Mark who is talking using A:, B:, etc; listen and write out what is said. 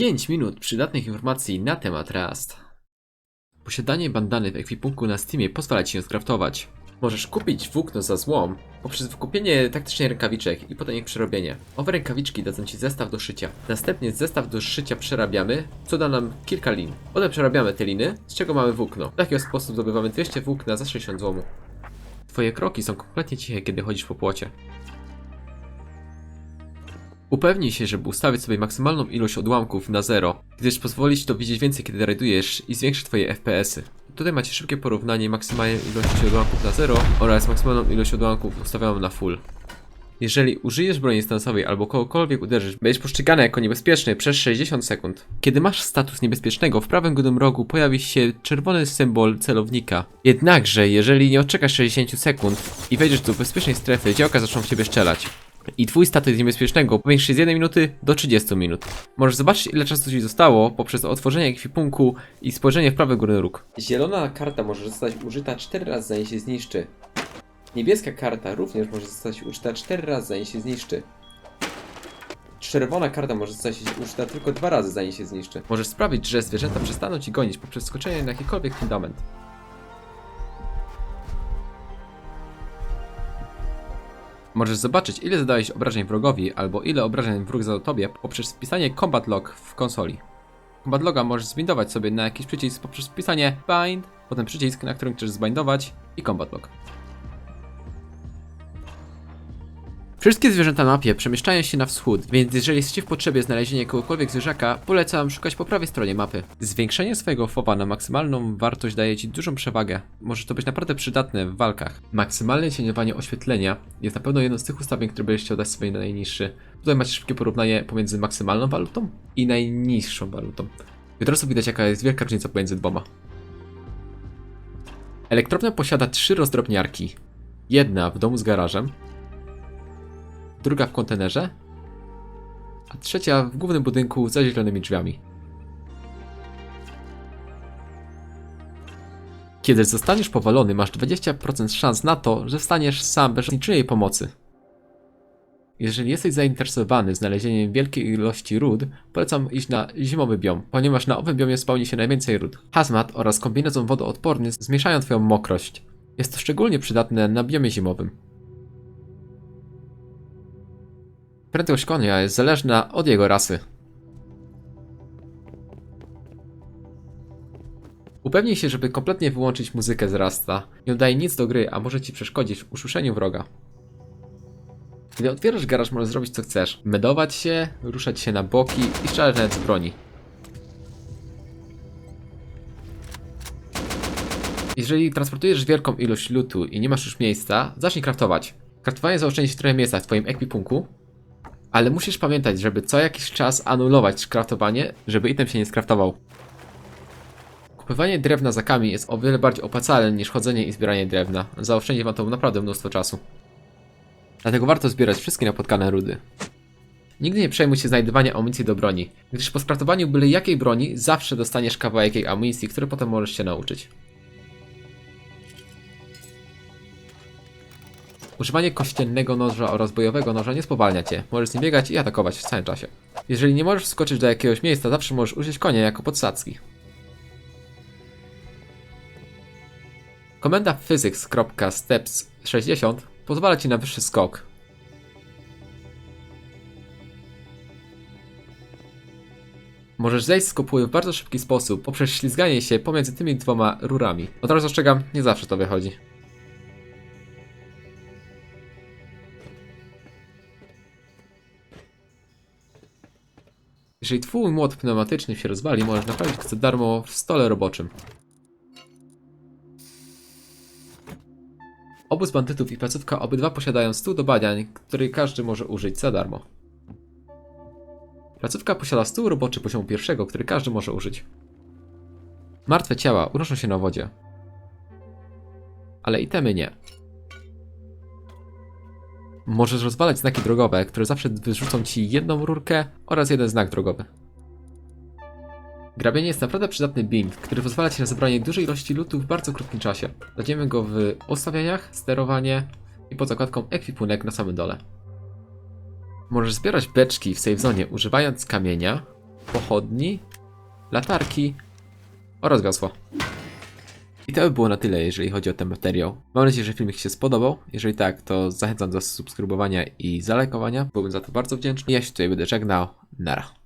A: 5 minut przydatnych informacji na temat Rust. Posiadanie bandany w ekwipunku na Steamie pozwala Ci ją skraftować. Możesz kupić włókno za złom poprzez wykupienie taktycznej rękawiczek i potem ich przerobienie. Owe rękawiczki dadzą Ci zestaw do szycia. Następnie zestaw do szycia przerabiamy, co da nam kilka lin. Potem przerabiamy te liny, z czego mamy włókno. W taki sposób zdobywamy 200 włókna za 60 złomu. Twoje kroki są kompletnie ciche, kiedy chodzisz po płocie. Upewnij się, żeby ustawić sobie maksymalną ilość odłamków na 0, gdyż pozwoli ci to widzieć więcej, kiedy rajdujesz i zwiększy twoje FPS-y. Tutaj macie szybkie porównanie maksymalnej ilości odłamków na 0 oraz maksymalną ilość odłamków ustawioną na full. Jeżeli użyjesz broni stansowej albo kogokolwiek uderzysz, będziesz postrzegany jako niebezpieczny przez 60 sekund. Kiedy masz status niebezpiecznego, w prawym górnym rogu pojawi się czerwony symbol celownika. Jednakże, jeżeli nie odczekasz 60 sekund i wejdziesz do bezpiecznej strefy, działka zaczną w ciebie strzelać. I twój status niebezpiecznego powiększy z 1 minuty do 30 minut. Możesz zobaczyć ile czasu ci zostało poprzez otworzenie ekwipunku i spojrzenie w prawy górny róg. Zielona karta może zostać użyta 4 razy zanim się zniszczy. Niebieska karta również może zostać użyta 4 razy zanim się zniszczy. Czerwona karta może zostać użyta tylko 2 razy zanim się zniszczy. Możesz sprawić, że zwierzęta przestaną ci gonić poprzez skoczenie na jakikolwiek fundament. Możesz zobaczyć, ile zadałeś obrażeń wrogowi, albo ile obrażeń wróg zadał tobie poprzez wpisanie Combat Log w konsoli. Combat Loga możesz zbindować sobie na jakiś przycisk poprzez wpisanie Bind, potem przycisk, na którym chcesz zbindować i Combat Log. Wszystkie zwierzęta na mapie przemieszczają się na wschód, więc jeżeli jesteście w potrzebie znalezienia jakiegokolwiek zwierzaka, polecam szukać po prawej stronie mapy. Zwiększenie swojego fowa na maksymalną wartość daje Ci dużą przewagę. Może to być naprawdę przydatne w walkach. Maksymalne cieniowanie oświetlenia jest na pewno jedną z tych ustawień, które będziesz chciał dać sobie na najniższy. Tutaj macie szybkie porównanie pomiędzy maksymalną walutą i najniższą walutą. I od razu widać jaka jest wielka różnica pomiędzy dwoma. Elektrownia posiada trzy rozdrobniarki. Jedna w domu z garażem, druga w kontenerze, a trzecia w głównym budynku za zielonymi drzwiami. Kiedy zostaniesz powalony, masz 20% szans na to, że wstaniesz sam bez niczyjej pomocy. Jeżeli jesteś zainteresowany znalezieniem wielkiej ilości ród, polecam iść na zimowy biom, ponieważ na owym biomie spełni się najwięcej ród. Hazmat oraz kombinezon wodoodporny zmniejszają twoją mokrość. Jest to szczególnie przydatne na biomie zimowym. Prędkość konia jest zależna od jego rasy. Upewnij się, żeby kompletnie wyłączyć muzykę z Rasta. Nie oddaje nic do gry, a może ci przeszkodzić w usłyszeniu wroga. Kiedy otwierasz garaż, możesz zrobić co chcesz. Medować się, ruszać się na boki i strzelać nawet z broni. Jeżeli transportujesz wielką ilość lutu i nie masz już miejsca, zacznij kraftować. Kraftowanie zaoszczędzi trochę miejsca w twoim ekwipunku, ale musisz pamiętać, żeby co jakiś czas anulować kraftowanie, żeby item się nie skraftował. Kupywanie drewna za kamień jest o wiele bardziej opłacalne niż chodzenie i zbieranie drewna. Zaoszczędzi wam to naprawdę mnóstwo czasu. Dlatego warto zbierać wszystkie napotkane rudy. Nigdy nie przejmuj się znajdywania amunicji do broni, gdyż po skraftowaniu byle jakiej broni zawsze dostaniesz kawałek jej amunicji, który potem możesz się nauczyć. Używanie kościennego noża oraz bojowego noża nie spowalnia cię. Możesz z nim biegać i atakować w całym czasie. Jeżeli nie możesz wskoczyć do jakiegoś miejsca, zawsze możesz użyć konia jako podsadzki. Komenda physics.steps60 pozwala ci na wyższy skok. Możesz zejść z kopuły w bardzo szybki sposób poprzez ślizganie się pomiędzy tymi dwoma rurami. Od razu ostrzegam, nie zawsze to wychodzi. Jeżeli twój młot pneumatyczny się rozwali, możesz naprawić go darmo w stole roboczym. Obóz bandytów i placówka obydwa posiadają stół do badań, który każdy może użyć za darmo. Placówka posiada stół roboczy poziomu pierwszego, który każdy może użyć. Martwe ciała unoszą się na wodzie. Ale itemy nie. Możesz rozwalać znaki drogowe, które zawsze wyrzucą ci jedną rurkę oraz jeden znak drogowy. Grabienie jest naprawdę przydatny bind, który pozwala ci na zebranie dużej ilości lootu w bardzo krótkim czasie. Znajdziemy go w ustawieniach, sterowanie i pod zakładką ekwipunek na samym dole. Możesz zbierać beczki w save zone używając kamienia, pochodni, latarki oraz gasła. I to by było na tyle, jeżeli chodzi o ten materiał. Mam nadzieję, że filmik się spodobał. Jeżeli tak, to zachęcam do subskrybowania i zalajkowania. Byłbym za to bardzo wdzięczny. Ja się tutaj będę żegnał. Nara.